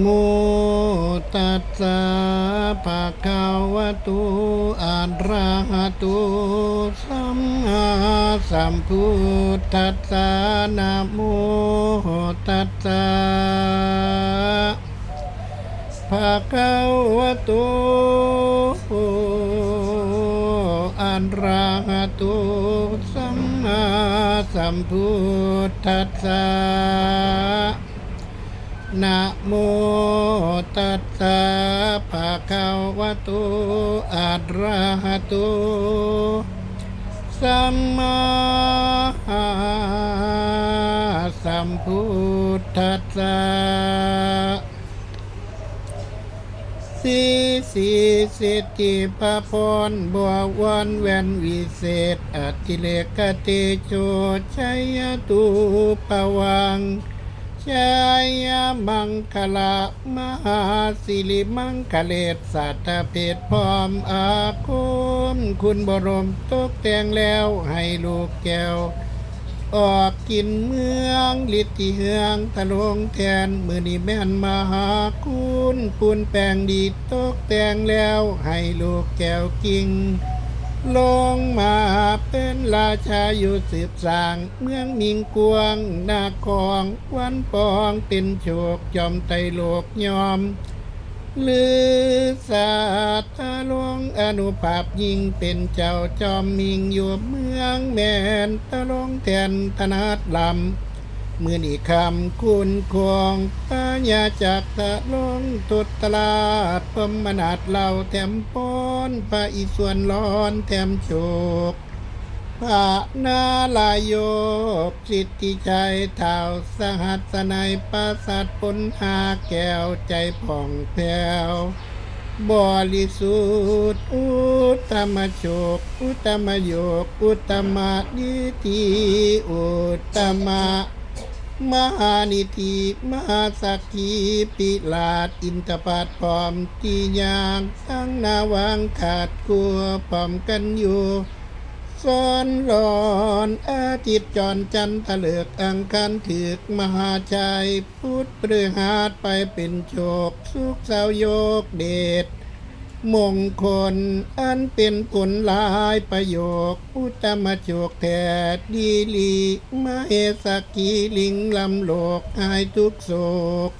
โมตัสสะภะคะวะโตอะระหะโตสัมมาสัมพุทธัสสะนะโมตัสสะภะคะวะโตอะระหะโตสัมมาสัมพุทธัสสะ นะโมตัสสะภะคะวะโตอะระหะโตสัมมาสัมพุทธัสสะสีสีสิทธิพะพรบัววันแวนวิเศษอติเลกเตโชชัยตุปวัง ชายมังคลามหาสิริมังคเลศสัตเพศพร้อมอาคุณคุณบรมตกแต่งแล้วให้ลูกแก้ว ออกกินเมืองลิทธิเฮืองทะลงแทนมือนีแม่นมหาคุณปูนแปลงดีตกแต่งแล้วให้ลูกแก้วกิ่ง ลงมาเป็นราชาอยู่สืบสาง เมืองมิงกวงนาคองวันปองเป็นโชคจอมไตโลกยอมลือสาตาลวงอนุภาพยิ่งเป็นเจ้าจอมมิงอยู่เมืองแมนตะลงแทนธนาดลำมือนีคำคุณคงตาญาจากตะลงตุดตลาดพมนาดเหล่าแถมปอ นพระอีส่วนร้อนแถมโชกพระนาลายโยกสิทธิชัยเท่าสหัสนัยปราสัตปนหาแก้วใจผ่องแผ้วบริสุทธิ์อุตมโชคอุตมโยกอุตตมนิติอุตมะ มหานิธิมหาสักขีปิลาดอินทปาดพร้อมที่ยางตั้งนาวางขาดกลัวพร้อมกันอยู่ซ้อนหลอนอาทิตย์จรจันทะเลิกอังคารถือกมหาชัยพุทธเปรือหาดไปเป็นโชคสุขเสาวโยกเดช มงคล อันเป็นผลหลายประโยค อุตมโชคแทดดีลีมาเอสกีลิงลำโลกหายทุกโศก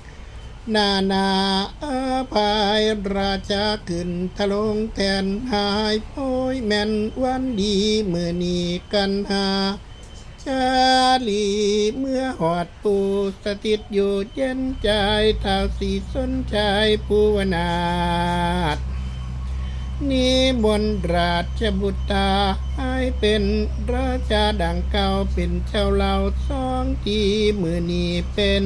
นานาอาภายราชาขึ้นทะลงแทนหายโพยแม่นวันดีมือนีกันหาชาลีเมื่อหอดปูสถิตอยู่เย็นใจเท้าสีสนใจภูวนาถ นิมนราชบุตราให้เป็นราชาดังเก่าเป็นเจ้าเหล่าสองทีมือนี้เป็น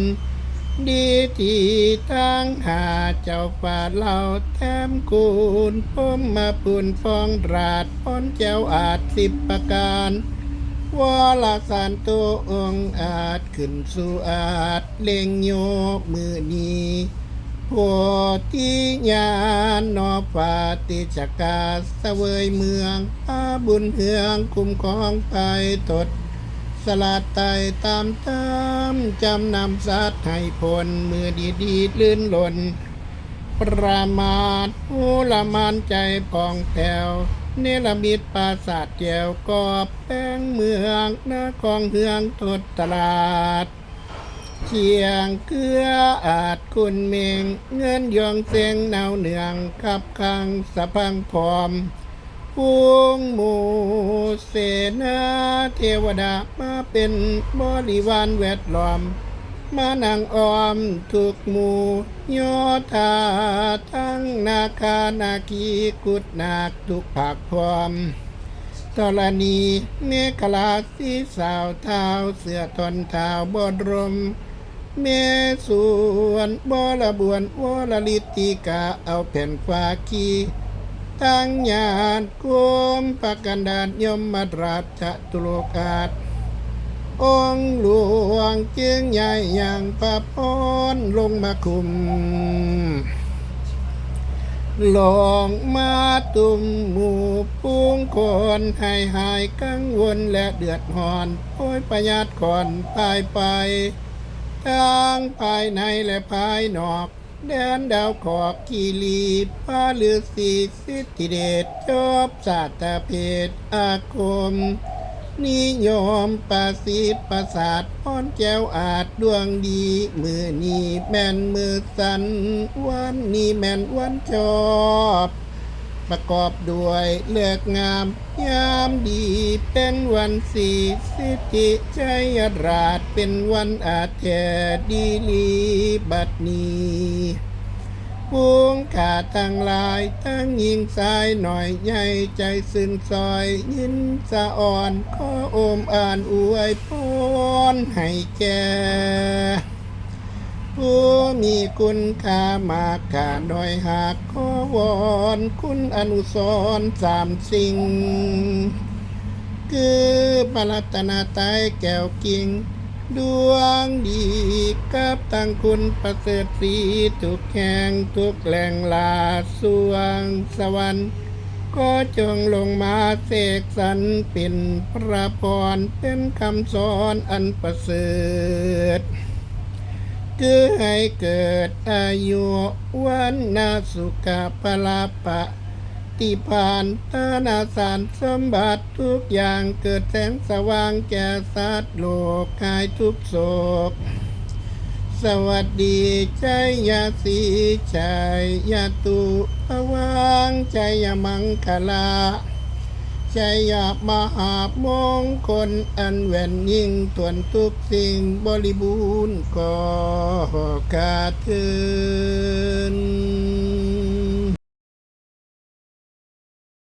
ดีที่ทางหาเจ้าฝ่าเหล่าแถมคูณพมมาปุนฟองราดพ้นเจ้าอาจสิบประการวลาสานตัวองอาจขึ้นสู่อาจเล่งโยกมือนี้ โพธิญาณนอปาติจกาสเสวยเมืองอาบุญเฮืองคุ้มครองไปตด สลัดไตตามตามจำนำสัตว์ให้ผลมือดีดีลื่นหล่น ประมาทหูละมานใจปองแผวเนรมิตปราสาทแก้วกอบแป้งเมืองนาคองเฮืองทดตลาด เชียงเกลืออาจคุณเมง เงินยองเสียงเนาเหนืองขับคังสะพังพร้อมพวงหมู่เสนาเทวดามาเป็นบริวารแวดล้อม มานั่งออมทุกหมู่โยธาทั้งนาคานาคีกุดนาคทุกภาคพร้อมธรณีเมฆลาสีสาวเท้าเสือทนเท้าบดรม เมส่วนบรบวนวรลิติกาเอาแผ่นฟาคีทั้งญาติกุมปกันดานยมมาตราชตุโลกาศองหลวงจึงใหญ่อย่างพระพรลงมาคุม ลองมาตุมหมู่พุงคนให้หายกังวลและเดือดหอนโอ้ยประหยัดก่อนภายไป ทั้งภายในและภายนอกแดนดาวขอกคีรีพาลือสีสิทธิเดชจบศาสตร์เพศอาคม นิยมประสิทประสาทป้อนแก้วอาจดวงดี มือนี้แม่นมือสัน วันนี้แม่นวันชอบ ประกอบด้วยเลือกงาม ยามดีเป็นวันสีสิทธิชัยราชเป็นวันอาเทดีลีบัดนี้พวงขาทั้งหลายทั้งยิงสายหน่อยใหญ่ใจสื่นซอย ยินสะอ่อนขอโอมอ่านอวยพรให้แก ผู้มีคุณค่ามากค่าน้อยหากขอวอนคุณอนุสรสามสิ่ง คือปรัตนาไตายแก้วกิ่ง ดวงดีกับตั้งคุณประเสริฐสีทุกแห่งทุกแหล่งลาสวงสวรรค์ก็จงลงมาเสกสรรเป็นพระพรเป็นคำสอนอันประเสริฐ คือให้เกิดอายุวันนาสุขภลาปะ ติพานตานาสารสมบัติทุกอย่างเกิดแสงสว่างแก่สัตว์โลกหายทุกโศก สวัสดีใจยาสีใจยาตุภวังใจยมังคลา ชัยมหามงคลอันแหวนยิ่งตวนทุกสิ่งบริบูรณ์ก็กาเทิน